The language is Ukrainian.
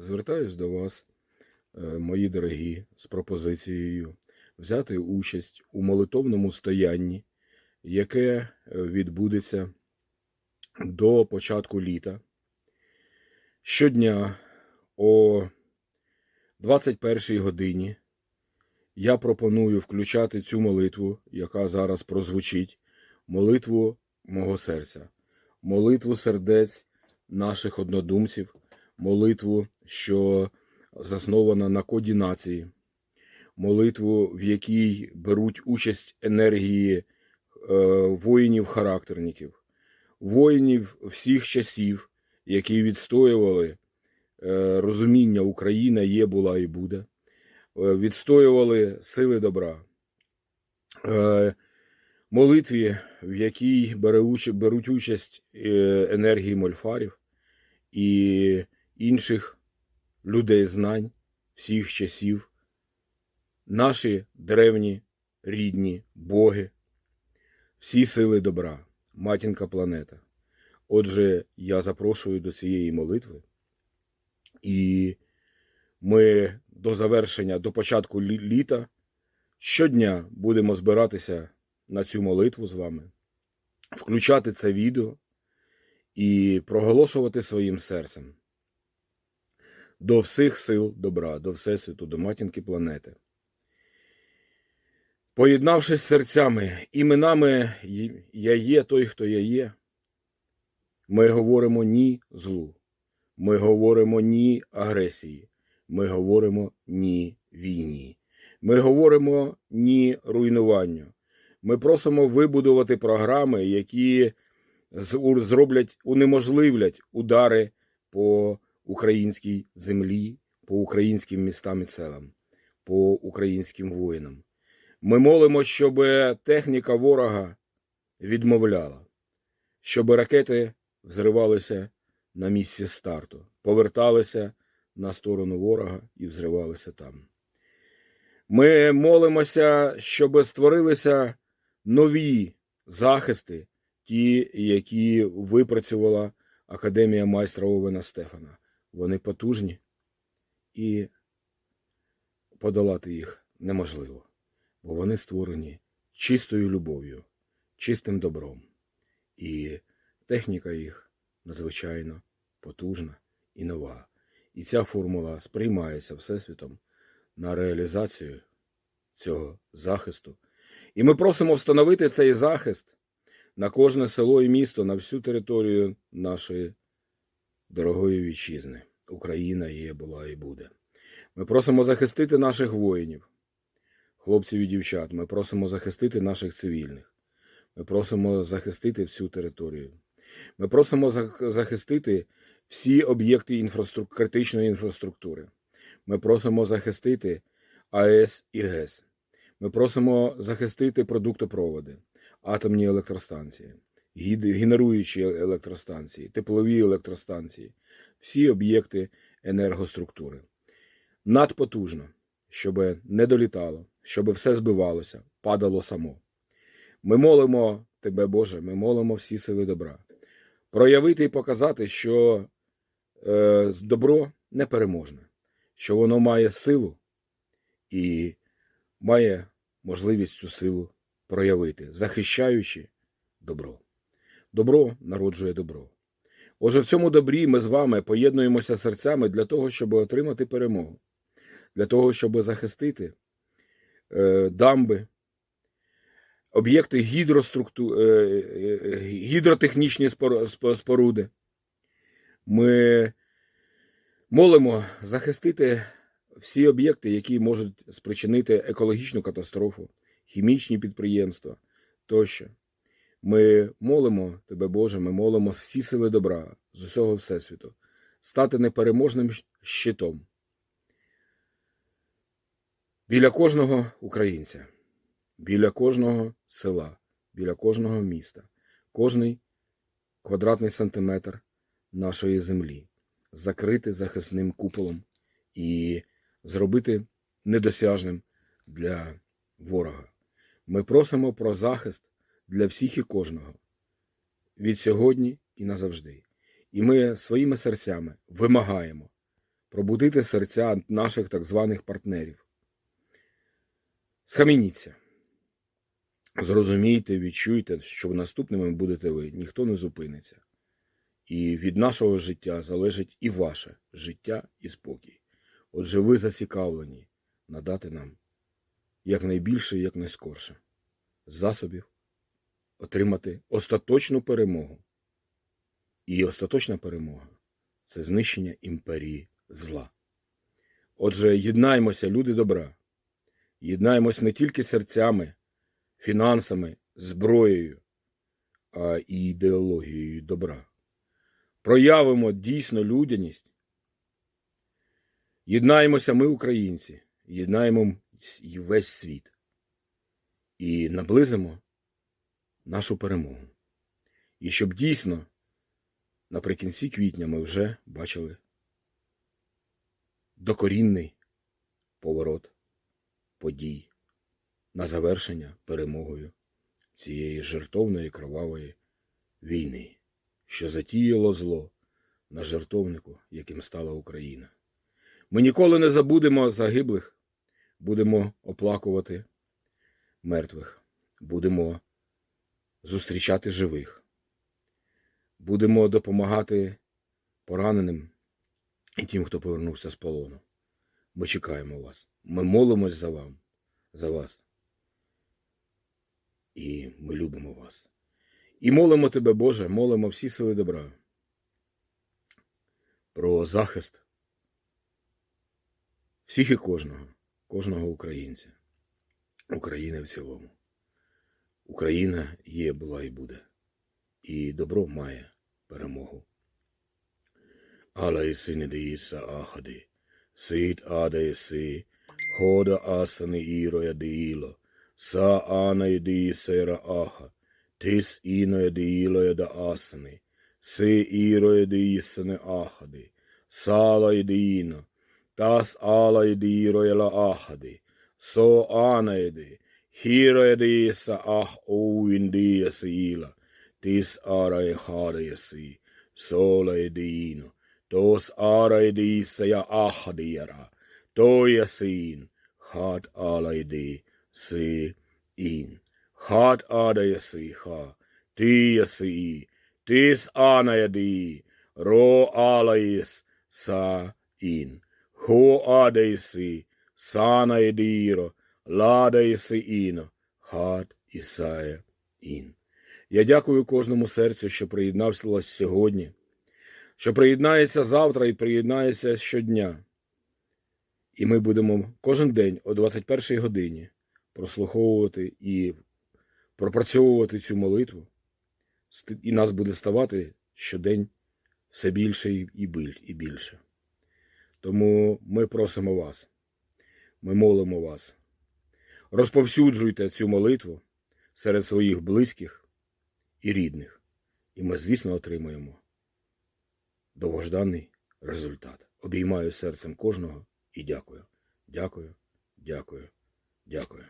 звертаюсь до вас, е, мої дорогі, з пропозицією взяти участь у молитовному стоянні, яке е, відбудеться до початку літа. Щодня о 21 годині я пропоную включати цю молитву, яка зараз прозвучить, молитву мого серця, молитву сердець наших однодумців, молитву, що заснована на коді нації, молитву, в якій беруть участь енергії е, воїнів-характерників, воїнів всіх часів, які відстоювали е, розуміння Україна є, була і буде, е, відстоювали сили добра. Молитві, в якій беруть участь енергії мольфарів і інших людей знань всіх часів, наші древні рідні боги, всі сили добра, матінка планета. Отже, я запрошую до цієї молитви, і ми до завершення, до початку літа щодня будемо збиратися на цю молитву з вами, включати це відео і проголошувати своїм серцем до всіх сил добра, до Всесвіту, до матінки планети. Поєднавшись серцями, іменами «Й- Я є той, хто я є, ми говоримо ні злу, ми говоримо ні агресії, ми говоримо ні війні, ми говоримо ні руйнуванню. Ми просимо вибудувати програми, які зроблять, унеможливлять удари по українській землі, по українським містам і селам, по українським воїнам. Ми молимо, щоб техніка ворога відмовляла, щоб ракети взривалися на місці старту, поверталися на сторону ворога і взривалися там. Ми молимося, щоб створилися нові захисти, ті, які випрацювала Академія майстра Овена Стефана. Вони потужні і подолати їх неможливо, бо вони створені чистою любов'ю, чистим добром. І техніка їх надзвичайно потужна і нова. І ця формула сприймається Всесвітом на реалізацію цього захисту. І ми просимо встановити цей захист на кожне село і місто, на всю територію нашої дорогої вітчизни. Україна є, була і буде. Ми просимо захистити наших воїнів, хлопців і дівчат. Ми просимо захистити наших цивільних. Ми просимо захистити всю територію. Ми просимо захистити всі об'єкти інфраструк... критичної інфраструктури. Ми просимо захистити АЕС і ГЕС. Ми просимо захистити продуктопроводи, атомні електростанції, генеруючі електростанції, теплові електростанції, всі об'єкти енергоструктури. Надпотужно, щоб не долітало, щоб все збивалося, падало само. Ми молимо Тебе, Боже, ми молимо всі сили добра. Проявити і показати, що е, добро непереможне, що воно має силу і має можливість цю силу проявити, захищаючи добро. Добро народжує добро. Отже, в цьому добрі ми з вами поєднуємося серцями для того, щоб отримати перемогу, для того, щоб захистити е, дамби, об'єкти гідрострукту... е, е, гідротехнічні споруди. Ми молимо захистити всі об'єкти, які можуть спричинити екологічну катастрофу, хімічні підприємства тощо. Ми молимо Тебе, Боже, ми молимо всі сили добра з усього Всесвіту, стати непереможним щитом біля кожного українця, біля кожного села, біля кожного міста, кожний квадратний сантиметр нашої землі, закрити захисним куполом і зробити недосяжним для ворога. Ми просимо про захист для всіх і кожного від сьогодні і назавжди. І ми своїми серцями вимагаємо пробудити серця наших так званих партнерів. Схамініться. Зрозумійте, відчуйте, що наступними будете ви, ніхто не зупиниться. І від нашого життя залежить і ваше життя і спокій. Отже, ви зацікавлені надати нам якнайбільше і якнайскорше засобів отримати остаточну перемогу. І остаточна перемога це знищення імперії зла. Отже, єднаймося, люди добра, єднаймось не тільки серцями, фінансами, зброєю, а і ідеологією добра. Проявимо дійсно людяність. Єднаємося ми, українці, єднаємо і весь світ і наблизимо нашу перемогу. І щоб дійсно наприкінці квітня ми вже бачили докорінний поворот подій на завершення перемогою цієї жертовної кровавої війни, що затіяло зло на жертовнику, яким стала Україна. Ми ніколи не забудемо загиблих, будемо оплакувати мертвих, будемо зустрічати живих, будемо допомагати пораненим і тим, хто повернувся з полону. Ми чекаємо вас. Ми молимось за вам, за вас. І ми любимо вас. І молимо тебе, Боже, молимо всі сили добра про захист всіх і кожного, кожного українця, України в цілому. Україна є, була і буде, і добро має перемогу. Але іси не діїться ахади, сит аде іси, хода асани іроя діїло, са ана іди сера аха, тис іноя діїлоя да асани, си іроя діїсане ахади, сала ідіїна, тас ала ідіроя ла ахади, со ана іди, Hira disa ah o india sila, dis ara e hara e si, sola e dino, dos ara e disa ya ahadiara, do ya sin, hat ala e di, si, in, hat ada ya si ha, di ya si, dis ana ya di, ro ala is, sa, in, ho ada e si, sana e diro, Лада Ісеїна, хат Ісая Ін. Я дякую кожному серцю, що приєднався сьогодні, що приєднається завтра і приєднається щодня. І ми будемо кожен день о 21 годині прослуховувати і пропрацьовувати цю молитву, і нас буде ставати щодень все більше і більше. Тому ми просимо вас, ми молимо вас. Розповсюджуйте цю молитву серед своїх близьких і рідних, і ми, звісно, отримаємо довгожданий результат. Обіймаю серцем кожного і дякую. Дякую, дякую, дякую.